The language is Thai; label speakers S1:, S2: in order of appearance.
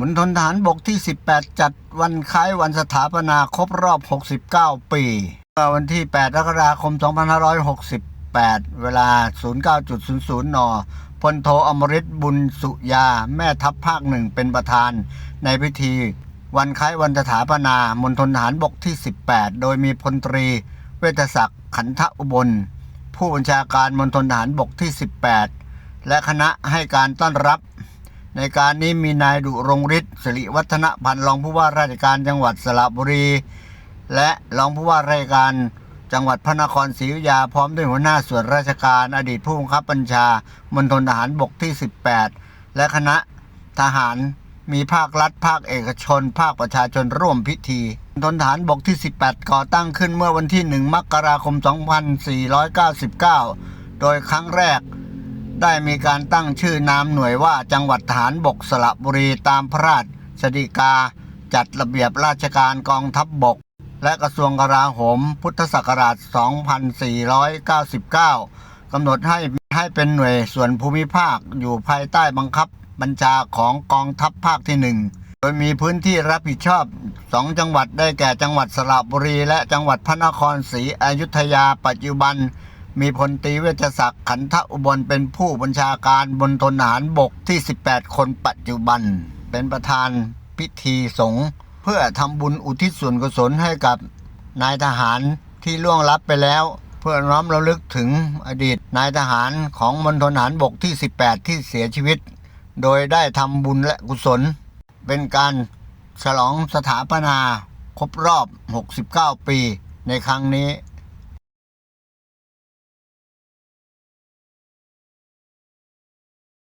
S1: มณฑลทหารบกที่ 18 จัดวันคล้ายวันสถาปนาครบรอบ 69 ปีวันที่8กรกฎาคม 2568 เวลา 09.00 น พลโทอมริตบุญสุยา แม่ทัพภาคหนึ่งเป็นประธาน ในพิธี วันคล้ายวันสถาปนามณฑลทหารบกที่ 18 โดยมีพลตรี เวชศักดิ์ขันทอุบล ผู้บัญชาการมณฑลทหารบกที่ 18 และคณะให้การต้อนรับ ในการนี้มีนายดุรงฤทธิ์สิริวัฒนพันธ์รองผู้ว่าราชการจังหวัดสระบุรี และรองผู้ว่าราชการจังหวัดพระนครศรีอยุธยาพร้อมด้วยหัวหน้าส่วนราชการอดีตผู้บังคับบัญชามณฑลทหารบกที่ 18 และคณะทหารมีภาครัฐ ภาคเอกชน ภาคประชาชนร่วมพิธีมณฑลทหารบกที่ 18 ก่อตั้งขึ้นเมื่อวันที่ 1 มกราคม 2499 โดยครั้งแรก ได้มีการตั้งชื่อนามหน่วยว่าจังหวัดทหารบกสระบุรีตามพระราชฎีกา จัดระเบียบราชการกองทัพบบก และกระทรวงกลาโหม พุทธศักราช 2499 กำหนดให้ให้เป็นหน่วยส่วนภูมิภาคอยู่ภายใต้บังคับบัญชาของกองทัพภาคที่หนึ่งโดยมีพื้นที่รับผิดชอบ 2 จังหวัดได้แก่จังหวัดสระบุรี และจังหวัดพระนครศรีอยุธยาปัจจุบัน มีพลตรีเวชศักดิ์ขันทอุบลเป็นผู้บัญชาการบนทนทหารบกที่ 18 คนปัจจุบัน เป็นประธานพิธีสงฆ์เพื่อทำบุญอุทิศส่วนกุศลให้กับนายทหารที่ล่วงลับไปแล้ว เพื่อน้อมระลึกถึงอดีตนายทหารของมณฑลทหารบกที่ 18 ที่เสียชีวิต โดยได้ทำบุญและกุศล เป็นการฉลองสถาปนาครบรอบ 69 ปีในครั้งนี้